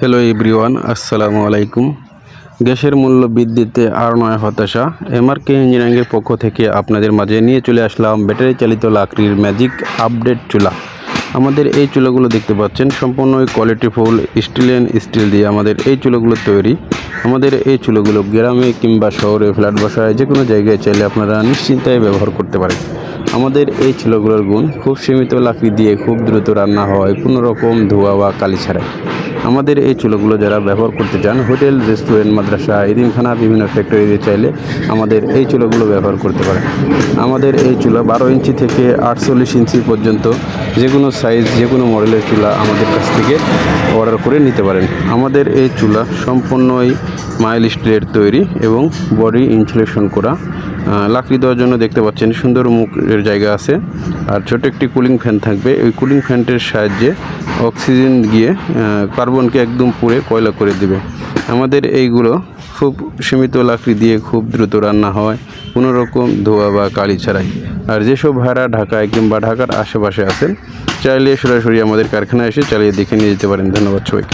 Hello everyone আসসালামু আলাইকুম গ্যাসের মূল্য বৃদ্ধিতে আর নয় হতাশা। এমআরকে ইঞ্জিনিয়ারিংয়ের পক্ষ থেকে আপনাদের মাঝে নিয়ে চলে আসলাম ব্যাটারি চালিত লাকড়ির ম্যাজিক আপডেট চুলা। আমাদের এই চুলাগুলো দেখতে পাচ্ছেন, সম্পূর্ণই কোয়ালিটিফুল স্টিল অ্যান্ড স্টিল দিয়ে আমাদের এই চুলাগুলো তৈরি। আমাদের এই চুলাগুলো গ্রামে কিংবা শহরে ফ্ল্যাট বসায় যে কোনো জায়গায় চাইলে আপনারা নিশ্চিন্তায় ব্যবহার করতে পারেন। আমাদের এই চুলাগুলোর গুণ, খুব সীমিত লাকড়ি দিয়ে খুব দ্রুত রান্না হয়, কোনো রকম ধোয়া বা কালি ছাড়াই। আমাদের এই চুলোগুলো যারা ব্যবহার করতে চান, হোটেল, রেস্টুরেন্ট, মাদ্রাসা, এদিনখানা বিভিন্ন ফ্যাক্টরিতে চাইলে আমাদের এই চুলোগুলো ব্যবহার করতে পারেন। আমাদের এই চুলা বারো ইঞ্চি থেকে আটচল্লিশ ইঞ্চি পর্যন্ত যে কোনো সাইজ যে কোনো মডেলের চুলা আমাদের কাছ থেকে অর্ডার করে নিতে পারেন। আমাদের এই চুলা সম্পূর্ণই মাইল স্টিলের তৈরি এবং বডি ইনসুলেশন করা লাকড়ি দেওয়ার জন্য দেখতে পাচ্ছেন, সুন্দর মুখের জায়গা আছে। আর ছোট একটি কুলিং ফ্যান থাকবে। ওই কুলিং ফ্যানটির সাহায্যে অক্সিজেন গিয়ে কার্বনকে একদম পুড়ে কয়লা করে দেবে। আমাদের এইগুলো খুব সীমিত লাকড়ি দিয়ে খুব দ্রুত রান্না হয়, কোনো রকম ধোয়া বা কালি ছাড়াই। আর যেসব ভাড়া ঢাকায় কিংবা ঢাকার আশেপাশে আছেন, চাইলে সরাসরি আমাদের কারখানায় এসে চালিয়ে দেখে নিয়ে যেতে পারেন। ধন্যবাদ সবাইকে।